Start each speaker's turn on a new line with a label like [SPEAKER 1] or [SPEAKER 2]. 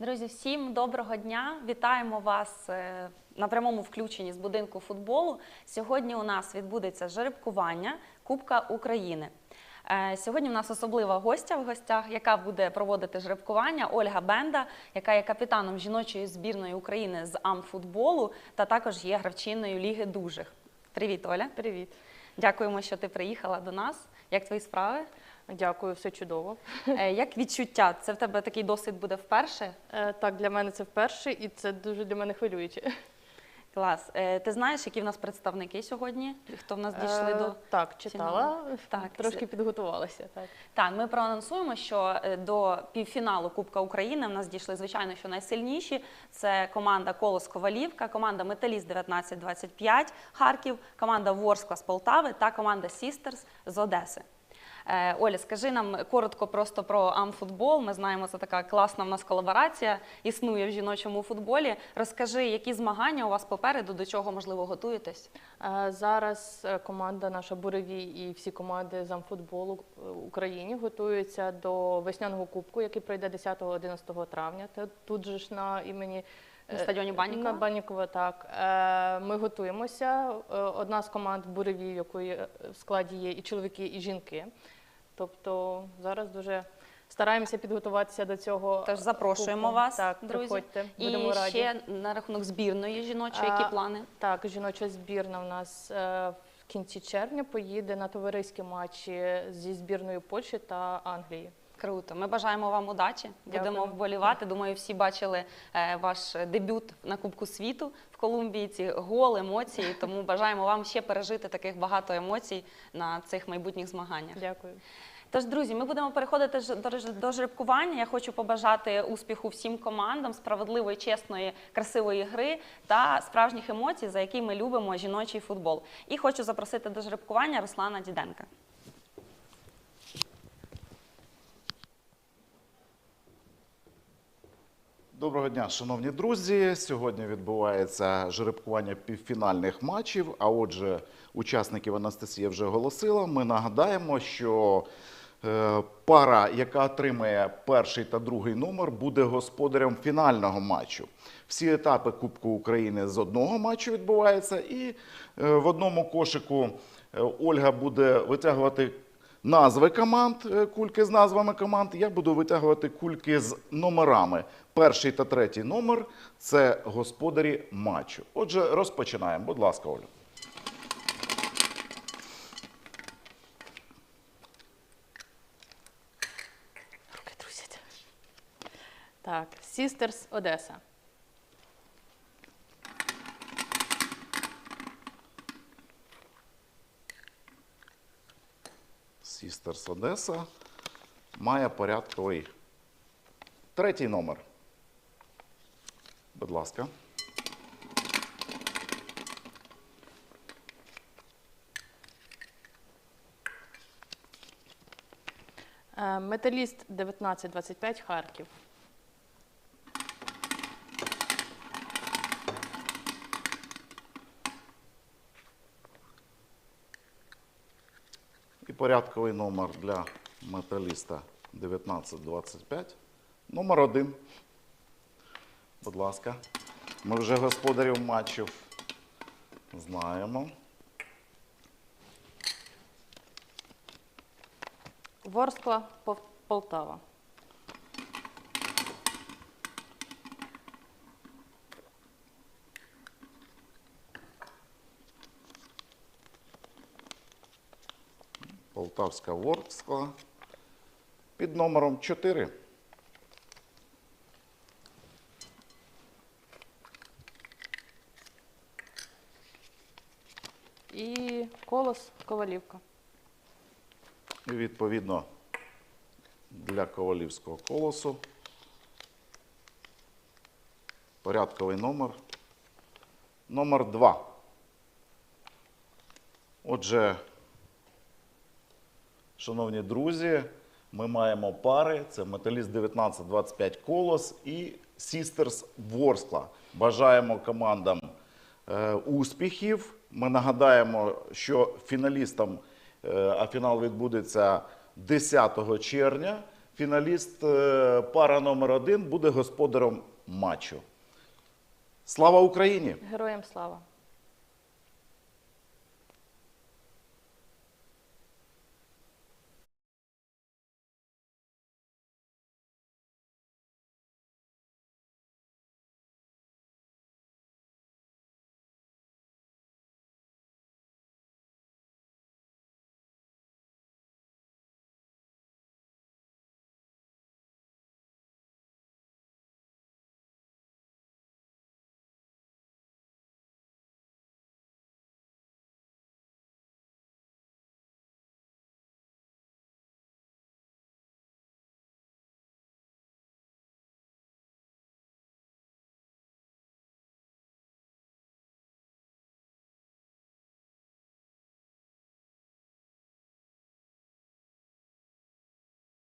[SPEAKER 1] Друзі, всім доброго дня! Вітаємо вас е, на прямому включенні з будинку футболу. Сьогодні у нас відбудеться жеребкування Кубка України. Е, Сьогодні у нас особлива гостя в гостях, яка буде проводити жеребкування Ольга Бенда, яка є капітаном жіночої збірної України з амфутболу та також є гравчиною Ліги дужих. Привіт, Оля.
[SPEAKER 2] Привіт.
[SPEAKER 1] Дякуємо, що ти приїхала до нас. Як твої справи?
[SPEAKER 2] Дякую, все чудово.
[SPEAKER 1] Е, Як відчуття? Це в тебе такий досвід буде вперше?
[SPEAKER 2] Е, так, для мене це вперше, і це дуже для мене хвилююче.
[SPEAKER 1] Клас. Е, Ти знаєш, які в нас представники сьогодні? Хто в нас дійшли
[SPEAKER 2] Е,
[SPEAKER 1] до
[SPEAKER 2] так, читала,
[SPEAKER 1] Так,
[SPEAKER 2] трошки підготувалася. Так.
[SPEAKER 1] так? Ми проанонсуємо, що до півфіналу Кубка України в нас дійшли звичайно, що найсильніші. Це команда Колос Ковалівка, команда Металіст 1925 Харків, команда Ворскла з Полтави та команда Сістерс з Одеси. Е, Оля, скажи нам коротко просто про амфутбол. Ми знаємо, це така класна в нас колаборація існує в жіночому футболі. Розкажи, які змагання у вас попереду, до чого можливо готуєтесь?
[SPEAKER 2] Е, Зараз е, команда наша Буревій і всі команди з амфутболу в Україні готуються до весняного кубку, який пройде 10-11 травня. Тут же ж на імені
[SPEAKER 1] На стадіоні Баннікова?
[SPEAKER 2] На Баннікова, так. Ми готуємося. Одна з команд Буревій, в якої в складі є і чоловіки, і жінки. Тобто зараз дуже стараємося підготуватися до цього.
[SPEAKER 1] Тож запрошуємо
[SPEAKER 2] купу.
[SPEAKER 1] вас,
[SPEAKER 2] так,
[SPEAKER 1] друзі.
[SPEAKER 2] приходьте.
[SPEAKER 1] І
[SPEAKER 2] Будемо раді.
[SPEAKER 1] ще на рахунок збірної жіночої, які
[SPEAKER 2] А,
[SPEAKER 1] плани?
[SPEAKER 2] Так, жіноча збірна в нас е, в кінці червня поїде на товариські матчі зі збірною Польщі та Англії.
[SPEAKER 1] Круто. Ми бажаємо вам удачі. Будемо вболівати. Думаю, всі бачили е, ваш дебют на Кубку світу в Колумбії. Ці гол, емоції. Тому бажаємо вам ще пережити таких багато емоцій на цих майбутніх змаганнях.
[SPEAKER 2] Дякую.
[SPEAKER 1] Тож, друзі, ми будемо переходити до жеребкування. Я хочу побажати успіху всім командам, справедливої, чесної, красивої гри та справжніх емоцій, за які ми любимо жіночий футбол. І хочу запросити до жеребкування Руслана Діденка.
[SPEAKER 3] Доброго дня, шановні друзі. Сьогодні відбувається жеребкування півфінальних матчів. А отже, учасників Анастасія вже оголосила. Ми нагадаємо, що е, пара, яка отримає перший та другий номер, буде господарем фінального матчу. Всі етапи Кубку України з одного матчу відбуваються, і е, в одному кошику е, Ольга буде витягувати назви команд, е, кульки з назвами команд. Я буду витягувати кульки з номерами. Перший та третій номер це господарі матчу. Отже, розпочинаємо. Будь ласка, Оля.
[SPEAKER 2] Руки трусять. Так, Sisters Одеса.
[SPEAKER 3] Сістерс Одеса має той третій номер. Будь ласка.
[SPEAKER 2] Е, Металіст 1925 Харків.
[SPEAKER 3] Порядковий номер для металіста 1925. Номер один. Будь ласка. Ми вже господарів матчів знаємо.
[SPEAKER 2] Ворскла Полтава.
[SPEAKER 3] Полтавська Ворскла. Під номером 4.
[SPEAKER 2] І Колос Ковалівка.
[SPEAKER 3] І відповідно для ковалівського колосу. Порядковий номер. Номер 2. Отже, шановні друзі, ми маємо пари. Це металіст 1925 колос і Сістерс Ворскла. Бажаємо командам е, успіхів. Ми нагадаємо, що фіналістам, е, а фінал відбудеться 10 червня. фіналіст е, пара номер один буде господарем матчу. Слава Україні!
[SPEAKER 2] Героям слава!